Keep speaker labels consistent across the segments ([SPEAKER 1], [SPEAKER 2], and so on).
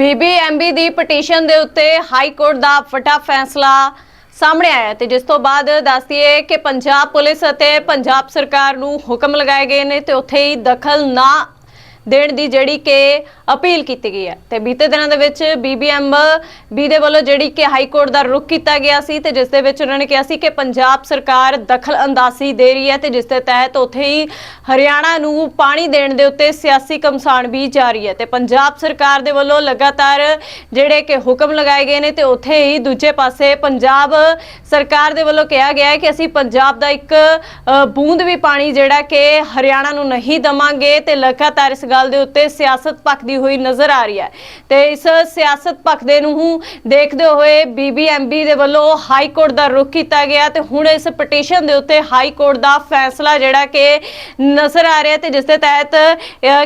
[SPEAKER 1] BBMB ਦੀ petition ਦੇ ਉੱਤੇ high court ਦਾ ਵੱਡਾ ਫੈਸਲਾ ਸਾਹਮਣੇ ਆਇਆ ਤੇ ਜਿਸ ਤੋਂ ਬਾਅਦ ਦੱਸਦੀਏ ਕਿ ਪੰਜਾਬ ਪੁਲਿਸ ਅਤੇ ਪੰਜਾਬ ਸਰਕਾਰ ਨੂੰ ਹੁਕਮ ਲਗਾਏ ਗਏ ਨੇ ਤੇ ਉੱਥੇ ਹੀ ਦਖਲ ਨਾ ਦੇਣ ਦੀ ਜਿਹੜੀ ਕਿ ਅਪੀਲ ਕੀਤੀ ਗਈ ਹੈ। ਤੇ ਬੀਤੇ ਦਿਨਾਂ ਦੇ ਵਿੱਚ ਬੀਬੀਐਮ ਬੀ ਦੇ ਵੱਲੋਂ ਜਿਹੜੀ ਕਿ ਹਾਈ ਕੋਰਟ ਦਾ ਰੁਖ ਕੀਤਾ ਗਿਆ ਸੀ ਤੇ ਜਿਸ ਦੇ ਵਿੱਚ ਉਹਨਾਂ ਨੇ ਕਿਹਾ ਸੀ ਕਿ ਪੰਜਾਬ ਸਰਕਾਰ ਦਖਲ ਅੰਦਾਜ਼ੀ ਦੇ ਰਹੀ ਹੈ ਤੇ ਜਿਸ ਦੇ ਤਹਿਤ ਉੱਥੇ ਹੀ ਹਰਿਆਣਾ ਨੂੰ ਪਾਣੀ ਦੇਣ ਦੇ ਉੱਤੇ ਸਿਆਸੀ ਕਮਸਾਨ ਵੀ ਜਾਰੀ ਹੈ। ਤੇ ਪੰਜਾਬ ਸਰਕਾਰ ਦੇ ਵੱਲੋਂ ਲਗਾਤਾਰ ਜਿਹੜੇ ਕਿ ਹੁਕਮ ਲਗਾਏ ਗਏ ਨੇ ਤੇ ਉੱਥੇ ਹੀ ਦੂਜੇ ਪਾਸੇ ਪੰਜਾਬ ਸਰਕਾਰ ਦੇ ਵੱਲੋਂ ਕਿਹਾ ਗਿਆ ਹੈ ਕਿ ਅਸੀਂ ਪੰਜਾਬ ਦਾ ਇੱਕ ਬੂੰਦ ਵੀ ਪਾਣੀ ਜਿਹੜਾ ਕਿ ਹਰਿਆਣਾ ਨੂੰ ਨਹੀਂ ਦਵਾਂਗੇ ਤੇ ਲਗਾਤਾਰ ਇਸ ਗੱਲ ਦੇ ਉੱਤੇ ਸਿਆਸਤ ਪੱਖ ਦੀ ਹੋਈ ਨਜ਼ਰ ਆ ਰਹੀ ਹੈ। ਤੇ ਇਸ ਸਿਆਸਤ ਭਖਦੇ ਨੂੰ ਦੇਖਦੇ ਹੋਏ ਬੀਬੀਐਮਬੀ ਦੇ ਵੱਲੋਂ ਹਾਈ ਕੋਰਟ ਦਾ ਰੁਖ ਕੀਤਾ ਗਿਆ ਤੇ ਹੁਣ ਇਸ ਪਟੀਸ਼ਨ ਦੇ ਉੱਤੇ ਹਾਈ ਕੋਰਟ ਦਾ ਫੈਸਲਾ ਜਿਹੜਾ ਕਿ ਨਜ਼ਰ ਆ ਰਿਹਾ ਤੇ ਜਿਸ ਦੇ ਤਹਿਤ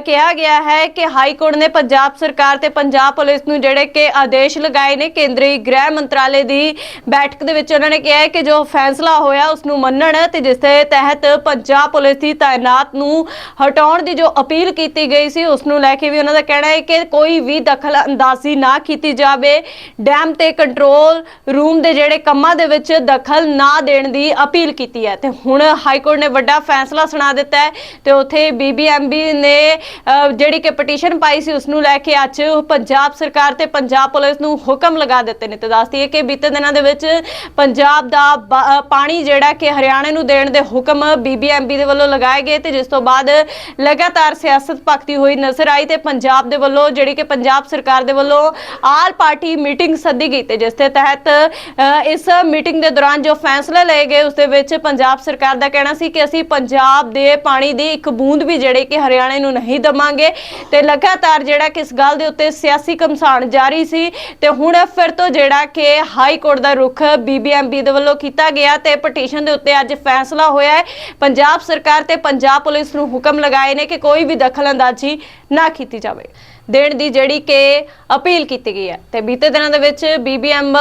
[SPEAKER 1] ਕਿਹਾ ਗਿਆ ਹੈ ਕਿ ਹਾਈ ਕੋਰਟ ਨੇ ਪੰਜਾਬ ਸਰਕਾਰ ਤੇ ਪੰਜਾਬ ਪੁਲਿਸ ਨੂੰ ਜਿਹੜੇ ਕਿ ਆਦੇਸ਼ ਲਗਾਏ ਨੇ, ਕੇਂਦਰੀ ਗ੍ਰਹਿ ਮੰਤਰਾਲੇ ਦੀ ਬੈਠਕ ਦੇ ਵਿੱਚ ਉਹਨਾਂ ਨੇ ਕਿਹਾ ਕਿ ਜੋ ਫੈਸਲਾ ਹੋਇਆ ਉਸ ਨੂੰ ਮੰਨਣ ਤੇ ਜਿਸ ਦੇ ਤਹਿਤ ਪੰਜਾਬ ਪੁਲਿਸ ਦੀ ਤਾਇਨਾਤ ਨੂੰ ਹਟਾਉਣ ਦੀ ਜੋ ਅਪੀਲ ਕੀਤੀ ਗਈ ਸੀ, ਉਸ ਨੂੰ ਲੈ ਕੇ ਵੀ ਉਹਨਾਂ ਦਾ ਕਹਿਣਾ ਹੈ ਕਿ ਕੋਈ ਵੀ ਦਖਲ ਅੰਦਾਜ਼ੀ ਨਾ ਕੀਤੀ ਜਾਵੇ। ਡੈਮ ਤੇ ਕੰਟਰੋਲ ਰੂਮ ਦੇ ਜਿਹੜੇ ਕੰਮਾਂ ਦੇ ਵਿੱਚ ਦਖਲ ਨਾ ਦੇਣ ਦੀ ਅਪੀਲ ਕੀਤੀ ਹੈ। ਤੇ ਹੁਣ ਹਾਈ ਕੋਰਟ ਨੇ ਵੱਡਾ ਫੈਸਲਾ ਸੁਣਾ ਦਿੱਤਾ ਹੈ ਤੇ ਉੱਥੇ ਬੀਬੀਐਮਬੀ ਨੇ ਜਿਹੜੀ ਕਿ ਪਟੀਸ਼ਨ ਪਾਈ ਸੀ ਉਸ ਨੂੰ ਲੈ ਕੇ ਅੱਜ ਪੰਜਾਬ ਸਰਕਾਰ ਤੇ ਪੰਜਾਬ ਪੁਲਿਸ ਨੂੰ ਹੁਕਮ ਲਗਾ ਦਿੱਤੇ ਨੇ। ਤੇ ਦੱਸਦੀ ਹੈ ਕਿ ਬੀਤੇ ਦਿਨਾਂ ਦੇ ਵਿੱਚ ਪੰਜਾਬ ਦਾ ਪਾਣੀ ਜਿਹੜਾ ਕਿ ਹਰਿਆਣਾ ਨੂੰ ਦੇਣ ਦੇ ਹੁਕਮ ਬੀਬੀਐਮਬੀ ਦੇ ਵੱਲੋਂ ਲਗਾਏ ਗਏ ਤੇ ਜਿਸ ਤੋਂ ਬਾਅਦ ਲਗਾਤਾਰ ਸਿਆਸਤ ਭਗਤੀ ਹੋਈ ਨਜ਼ਰ ਆਈ ਤੇ ਪੰਜਾਬ ਦੇ ਵੱਲੋਂ, ਜਿਹੜੀ ਕਿ ਪੰਜਾਬ ਸਰਕਾਰ ਦੇ ਵੱਲੋਂ ਆਲ ਪਾਰਟੀ ਮੀਟਿੰਗ ਸੱਦੀ ਗਈ ਤੇ ਜਿਸ ਦੇ ਤਹਿਤ ਇਸ ਮੀਟਿੰਗ ਦੇ ਦੌਰਾਨ ਜੋ ਫੈਸਲੇ ਲਏ ਗਏ, ਉਸ ਦੇ ਵਿੱਚ ਪੰਜਾਬ ਸਰਕਾਰ ਦਾ ਕਹਿਣਾ ਸੀ ਕਿ ਅਸੀਂ ਪੰਜਾਬ ਦੇ ਪਾਣੀ ਦੀ ਇੱਕ ਬੂੰਦ ਵੀ ਜਿਹੜੇ ਕਿ ਹਰਿਆਣੇ ਨੂੰ ਨਹੀਂ ਦਵਾਂਗੇ ਤੇ ਲਗਾਤਾਰ ਜਿਹੜਾ ਕਿ ਇਸ ਗੱਲ ਦੇ ਉੱਤੇ ਸਿਆਸੀ ਕਮਸਾਨ ਜਾਰੀ ਸੀ ਤੇ ਹੁਣ ਫਿਰ ਤੋਂ ਜਿਹੜਾ ਕਿ ਹਾਈ ਕੋਰਟ ਦਾ ਰੁਖ ਬੀਬੀਐਮਬੀ ਦੇ ਵੱਲੋਂ ਕੀਤਾ ਗਿਆ ਤੇ ਪਟੀਸ਼ਨ ਦੇ ਉੱਤੇ ਅੱਜ ਫੈਸਲਾ ਹੋਇਆ ਹੈ। ਪੰਜਾਬ ਸਰਕਾਰ ਤੇ ਪੰਜਾਬ ਪੁਲਿਸ ਨੂੰ ਹੁਕਮ ਲਗਾਏ ਨੇ ਕਿ ਕੋਈ ਵੀ ਦਖਲਅੰਦਾਜ਼ੀ ਨਾ ਕੀਤੀ ਜਾਵੇ। ਦੇਣ ਦੀ ਜਿਹੜੀ ਕਿ ਅਪੀਲ ਕੀਤੀ ਗਈ ਹੈ। ਤੇ ਬੀਤੇ ਦਿਨਾਂ ਦੇ ਵਿੱਚ ਬੀਬੀਐਮ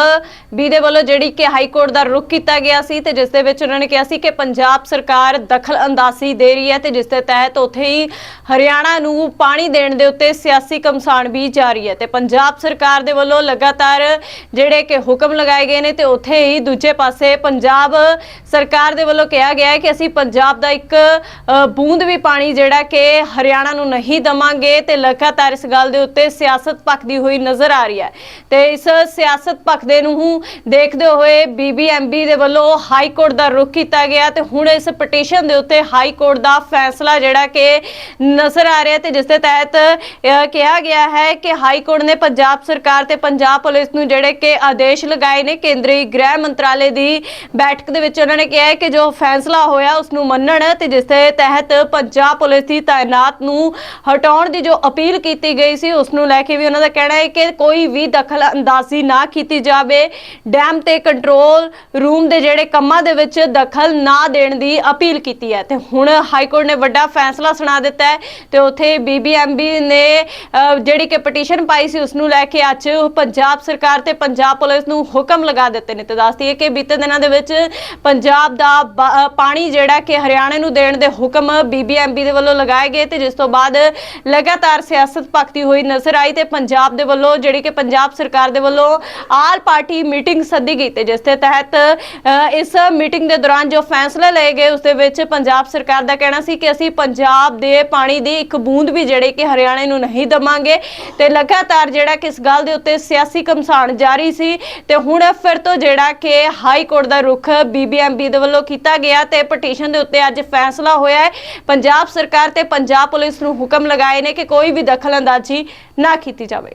[SPEAKER 1] ਬੀ ਦੇ ਵੱਲੋਂ ਜਿਹੜੀ ਕਿ ਹਾਈ ਕੋਰਟ ਦਾ ਰੁਖ ਕੀਤਾ ਗਿਆ ਸੀ ਤੇ ਜਿਸ ਦੇ ਵਿੱਚ ਉਹਨਾਂ ਨੇ ਕਿਹਾ ਸੀ ਕਿ ਪੰਜਾਬ ਸਰਕਾਰ ਦਖਲ ਅੰਦਾਜ਼ੀ ਦੇ ਰਹੀ ਹੈ ਤੇ ਜਿਸ ਦੇ ਤਹਿਤ ਉੱਥੇ ਹੀ ਹਰਿਆਣਾ ਨੂੰ ਪਾਣੀ ਦੇਣ ਦੇ ਉੱਤੇ ਸਿਆਸੀ ਕਮਸਾਨ ਵੀ ਜਾਰੀ ਹੈ। ਤੇ ਪੰਜਾਬ ਸਰਕਾਰ ਦੇ ਵੱਲੋਂ ਲਗਾਤਾਰ ਜਿਹੜੇ ਕਿ ਹੁਕਮ ਲਗਾਏ ਗਏ ਨੇ ਤੇ ਉੱਥੇ ਹੀ ਦੂਜੇ ਪਾਸੇ ਪੰਜਾਬ ਸਰਕਾਰ ਦੇ ਵੱਲੋਂ ਕਿਹਾ ਗਿਆ ਹੈ ਕਿ ਅਸੀਂ ਪੰਜਾਬ ਦਾ ਇੱਕ ਬੂੰਦ ਵੀ ਪਾਣੀ ਜਿਹੜਾ ਕਿ ਹਰਿਆਣਾ ਨੂੰ ਨਹੀਂ ਦਵਾਂਗੇ ਤੇ ਲਗਾਤਾਰ ਇਸ ਗੱਲ ਦੇ ਉੱਤੇ ਸਿਆਸਤ ਭਖਦੀ ਹੋਈ ਨਜ਼ਰ ਆ ਰਹੀ ਹੈ। ਤੇ ਇਸ ਸਿਆਸਤ ਭਖਦੇ ਨੂੰ ਦੇਖਦੇ ਹੋਏ ਬੀਬੀਐਮਬੀ ਦੇ ਵੱਲੋਂ ਹਾਈ ਕੋਰਟ ਦਾ ਰੁਖ ਕੀਤਾ ਗਿਆ ਤੇ ਹੁਣ ਇਸ ਪਟੀਸ਼ਨ ਦੇ ਉੱਤੇ ਹਾਈ ਕੋਰਟ ਦਾ ਫੈਸਲਾ ਜਿਹੜਾ ਕਿ ਨਜ਼ਰ ਆ ਰਿਹਾ ਤੇ ਜਿਸ ਦੇ ਤਹਿਤ ਕਿਹਾ ਗਿਆ ਹੈ ਕਿ ਹਾਈ ਕੋਰਟ ਨੇ ਪੰਜਾਬ ਸਰਕਾਰ ਤੇ ਪੰਜਾਬ ਪੁਲਿਸ ਨੂੰ ਜਿਹੜੇ ਕਿ ਆਦੇਸ਼ ਲਗਾਏ ਨੇ, ਕੇਂਦਰੀ ਗ੍ਰਹਿ ਮੰਤਰਾਲੇ ਦੀ ਬੈਠਕ ਦੇ ਵਿੱਚ ਉਹਨਾਂ ਨੇ ਕਿਹਾ ਹੈ ਕਿ ਜੋ ਫੈਸਲਾ ਹੋਇਆ ਉਸ ਨੂੰ ਮੰਨਣ ਤੇ ਜਿਸ ਦੇ ਤਹਿਤ ਪੰਜਾਬ ਪੁਲਿਸ ਦੀ ਤਾਇਨਾਤ ਨੂੰ ਹਟਾਉਣ ਦੀ ਜੋ ਅਪੀਲ ਕੀਤੀ ਗਈ ਸੀ ਉਸ ਨੂੰ ਲੈ ਕੇ ਵੀ ਉਹਨਾਂ ਦਾ ਕਹਿਣਾ ਹੈ ਕਿ ਕੋਈ ਵੀ ਦਖਲ ਅੰਦਾਜ਼ੀ ਨਾ ਕੀਤੀ ਜਾਵੇ। ਡੈਮ ਤੇ ਕੰਟਰੋਲ ਰੂਮ ਦੇ ਜਿਹੜੇ ਕੰਮਾਂ ਦੇ ਵਿੱਚ ਦਖਲ ਨਾ ਦੇਣ ਦੀ ਅਪੀਲ ਕੀਤੀ ਹੈ। ਤੇ ਹੁਣ ਹਾਈ ਕੋਰਟ ਨੇ ਵੱਡਾ ਫੈਸਲਾ ਸੁਣਾ ਦਿੱਤਾ ਹੈ ਤੇ ਉੱਥੇ ਬੀਬੀਐਮਬੀ ਨੇ ਜਿਹੜੀ ਕਿ ਪਟੀਸ਼ਨ ਪਾਈ ਸੀ ਉਸ ਨੂੰ ਲੈ ਕੇ ਅੱਜ ਪੰਜਾਬ ਸਰਕਾਰ ਤੇ ਪੰਜਾਬ ਪੁਲਿਸ ਨੂੰ ਹੁਕਮ ਲਗਾ ਦਿੱਤੇ ਨੇ। ਤੇ ਦੱਸਦੀ ਹੈ ਕਿ ਬੀਤੇ ਦਿਨਾਂ ਦੇ ਵਿੱਚ ਪੰਜਾਬ ਦਾ ਪਾਣੀ ਜਿਹੜਾ ਕਿ ਹਰਿਆਣਾ ਨੂੰ ਦੇਣ ਦੇ ਹੁਕਮ ਬੀਬੀਐਮਬੀ ਦੇ ਵੱਲੋਂ ਲਗਾਏ ਗਏ ਤੇ ਜਿਸ ਤੋਂ ਬਾਅਦ ਲਗਾਤਾਰ ਸਿਆਸਤ ਪੱਖ ਭਖਦੀ ਹੋਈ ਨਜ਼ਰ ਆਈ ਤੇ ਪੰਜਾਬ ਦੇ ਵੱਲੋਂ ਜਿਹੜੀ ਕਿ ਪੰਜਾਬ ਸਰਕਾਰ ਦੇ ਵੱਲੋਂ ਆਲ ਪਾਰਟੀ ਮੀਟਿੰਗ ਸੱਦੀ ਗਈ ਤੇ ਜਿਸ ਦੇ ਤਹਿਤ ਇਸ ਮੀਟਿੰਗ ਦੇ ਦੌਰਾਨ ਜੋ ਫੈਸਲੇ ਲਏ ਗਏ ਉਸ ਦੇ ਵਿੱਚ ਪੰਜਾਬ ਸਰਕਾਰ ਦਾ ਕਹਿਣਾ ਸੀ ਕਿ ਅਸੀਂ ਪੰਜਾਬ ਦੇ ਪਾਣੀ ਦੀ ਇੱਕ ਬੂੰਦ ਵੀ ਜਿਹੜੇ ਕਿ ਹਰਿਆਣੇ ਨੂੰ ਨਹੀਂ ਦਵਾਂਗੇ ਤੇ ਲਗਾਤਾਰ ਜਿਹੜਾ ਕਿਸ ਗੱਲ ਦੇ ਉੱਤੇ ਸਿਆਸੀ ਕਮਸਾਨ ਜਾਰੀ ਸੀ ਤੇ ਹੁਣ ਫਿਰ ਤੋਂ ਜਿਹੜਾ ਕਿ ਹਾਈ ਕੋਰਟ ਦਾ ਰੁਖ ਬੀਬੀਐਮਬੀ ਦੇ ਵੱਲੋਂ ਕੀਤਾ ਗਿਆ ਤੇ ਪਟੀਸ਼ਨ ਦੇ ਉੱਤੇ ਅੱਜ ਫੈਸਲਾ ਹੋਇਆ ਹੈ। ਪੰਜਾਬ ਸਰਕਾਰ ਤੇ ਪੰਜਾਬ ਪੁਲਿਸ ਨੂੰ ਹੁਕਮ ਲਗਾਏ ਨੇ ਕਿ ਕੋਈ ਵੀ ਦਖਲਅੰਦਾਜ਼ੀ ਨਾ ਕੀਤੀ ਜਾਵੇ।